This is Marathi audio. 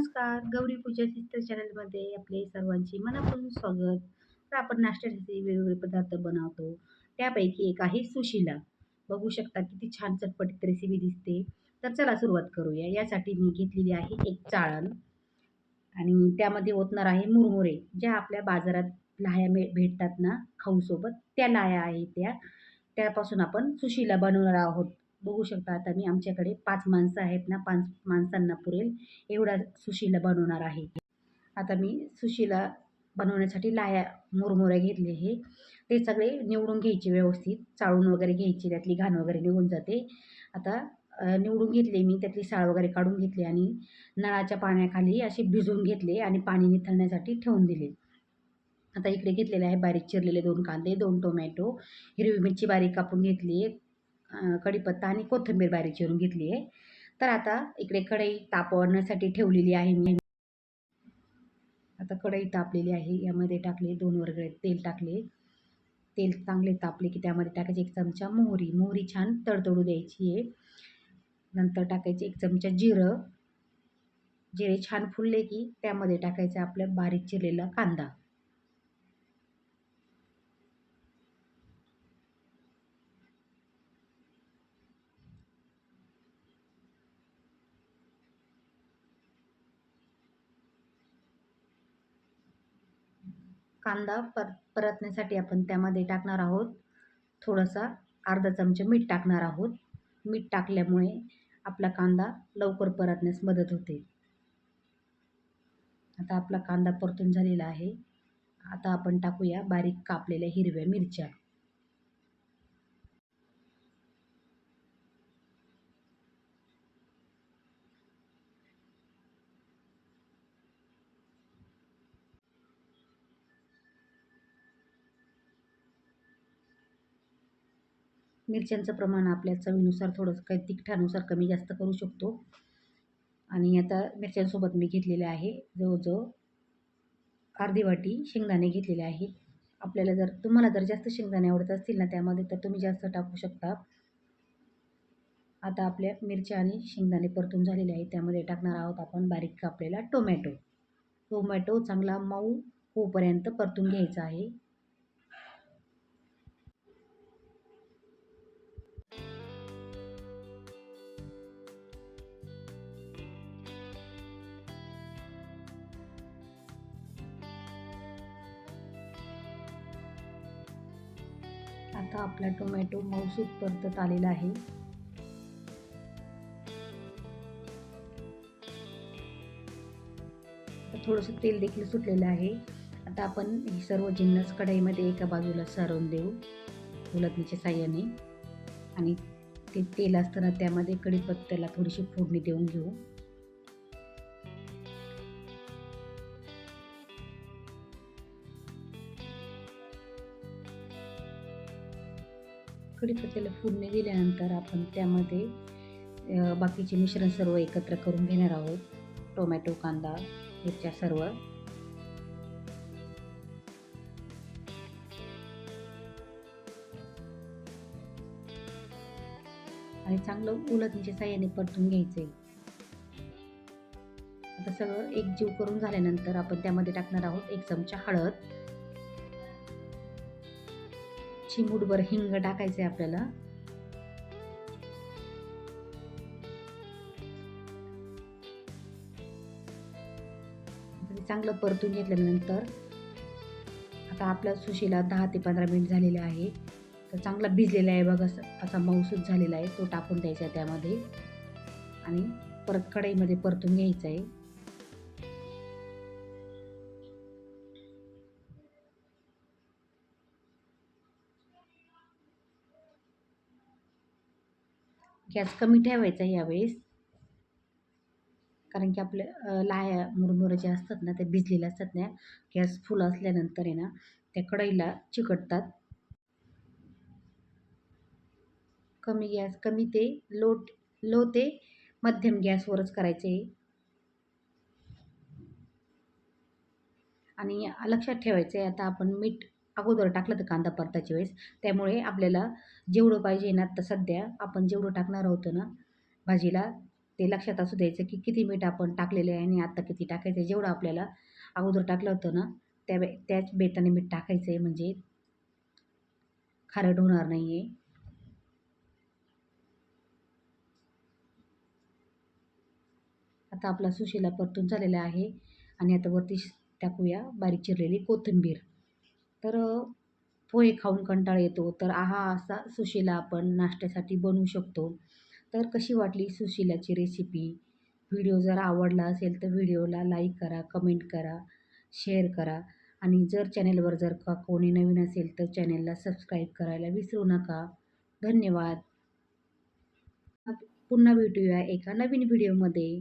नमस्कार. गौरी पूजा सिस्टर चॅनलमध्ये आपले सर्वांचे मनापासून स्वागत. तर आपण नाश्त्यासाठी वेगवेगळे पदार्थ बनवतो. त्यापैकी एक आहे सुशिला. बघू शकता किती छान चटपटीत रेसिपी दिसते. तर चला सुरुवात करूया. यासाठी मी घेतलेली आहे एक चाळण. आणि त्यामध्ये ओतणार आहे मुरमुरे ज्या आपल्या बाजारात लाह्या मे भेटतात ना खाऊसोबत. त्या लाह्या आहेत त्या. त्यापासून आपण सुशिला बनवणार आहोत. बघू शकता. आता मी आमच्याकडे पाच माणसं आहेत ना पाच माणसांना पुरेल. एवढा सुशीला बनवणार आहे. आता मी सुशीला बनवण्यासाठी लाया मुरमुऱ्या घेतले हे. ते सगळे निवडून घ्यायचे व्यवस्थित. चाळून वगैरे घ्यायचे त्यातली घाण वगैरे निघून जाते. आता निवडून घेतले मी त्यातली साळ वगैरे काढून घेतली आणि नळाच्या पाण्याखाली असे भिजवून घेतले आणि पाणी निथळण्यासाठी ठेवून दिले. आता इकडे घेतलेले आहे बारीक चिरलेले दोन कांदे दोन टोमॅटो हिरवी मिरची बारीक कापून घेतली कढीपत्ता आणि कोथिंबीर बारीक चिरून घेतली आहे. तर आता इकडे कढई तापवण्यासाठी ठेवलेली आहे मी. आता कढई तापलेली आहे. यामध्ये टाकले दोन वर्ग तेल टाकले. तेल चांगले तापले की त्यामध्ये टाकायचे एक चमचा मोहरी. मोहरी छान तडतडू द्यायची आहे. नंतर टाकायचे एक चमचा जिरं. जिरे छान फुलले की त्यामध्ये टाकायचं आपलं बारीक चिरलेला कांदा. कांदा पर परतण्यासाठी आपण त्यामध्ये टाकणार आहोत. थोडासा अर्धा चमचा मीठ टाकणार आहोत. मीठ टाकल्यामुळे आपला कांदा लवकर परतण्यास मदत होते. आता आपला कांदा परतून झालेला आहे. आता आपण टाकूया बारीक कापलेल्या हिरव्या मिरच्या. मिरच्यांचं प्रमाण आपल्या चवीनुसार थोडंसं काही तिखटानुसार कमी जास्त करू शकतो. आणि आता मिरच्यांसोबत मी घेतलेले आहे जवळजवळ अर्धी वाटी शेंगदाणे घेतलेले आहे. आपल्याला जर तुम्हाला जर जास्त शेंगदाणे आवडत असतील ना त्यामध्ये तर तुम्ही जास्त टाकू शकता. आता आपल्या मिरच्या आणि शेंगदाणे परतून झालेले आहेत. त्यामध्ये टाकणार आहोत आपण बारीक कापलेला टोमॅटो. टोमॅटो चांगला मऊ होऊपर्यंत परतून घ्यायचा आहे. आता आपला टोमॅटो मऊसूत परतत आलेला आहे. थोडंसं तेल देखील सुटलेलं आहे. आता आपण ही सर्व जिन्नस कढईमध्ये एका बाजूला सारवून देऊ उलटणीच्या साह्याने. आणि ते तेल असताना त्यामध्ये कढीपत्त्याला थोडीशी फोडणी देऊन घेऊ. कढीपत्त्याला फोडणी दिल्यानंतर आपण त्यामध्ये बाकीचे मिश्रण सर्व एकत्र करून घेणार आहोत. टोमॅटो कांदा मिरच्या सर्व. आणि चांगलं उलटणीच्या म्हणजे साह्याने परतून घ्यायचे आता सगळं एक जीव करून झाल्यानंतर आपण त्यामध्ये टाकणार आहोत एक चमचा हळद. चिमूटभर हिंग टाकायचे आपल्याला. चांगलं परतून घेतल्यानंतर आता आपला सुशीला दहा ते पंधरा मिनिट झालेले आहे. तर चांगला भिजलेला आहे बघा असा मऊसूत झालेला आहे. तो टाकून द्यायचा त्यामध्ये. आणि परत कढईमध्ये परतून घ्यायचा आहे. गॅस कमी ठेवायचा यावेळेस. कारण की आपल्या लाया मुरमुरं जे असतात ना ते भिजलेले असतात ना गॅस फुल असल्यानंतर आहे ना त्या कढईला चिकटतात. कमी गॅस कमी ते लो लो ते मध्यम गॅसवरच करायचे. आणि लक्षात ठेवायचं आहे आता आपण मीठ अगोदर टाकलं तर कांदा परताच्या वेळेस. त्यामुळे आपल्याला जेवढं पाहिजे ना तर सध्या आपण जेवढं टाकणार होतं ना भाजीला ते लक्षात असू द्यायचं की किती मीठ आपण टाकलेलं आहे आणि आत्ता किती टाकायचं आहे. जेवढं आपल्याला अगोदर टाकलं होतं ना त्या बे त्याच बेताने मीठ टाकायचं आहे. म्हणजे खारट होणार नाही आहे आता आपला सुशिला परतून झालेला आहे आणि आता वरती टाकूया बारीक चिरलेली कोथिंबीर. तर पोहे खाऊन कंटाळा येतो. तर हा असा सुशिला आपण नाश्त्यासाठी बनवू शकतो. तर कशी वाटली सुशिलाची रेसिपी व्हिडिओ जर आवडला असेल तर व्हिडिओला लाईक करा कमेंट करा शेअर करा. आणि जर चॅनेलवर जर का कोणी नवीन असेल तर चॅनेलला सबस्क्राईब करायला विसरू नका. धन्यवाद. पुन्हा भेटूया एका नवीन व्हिडिओमध्ये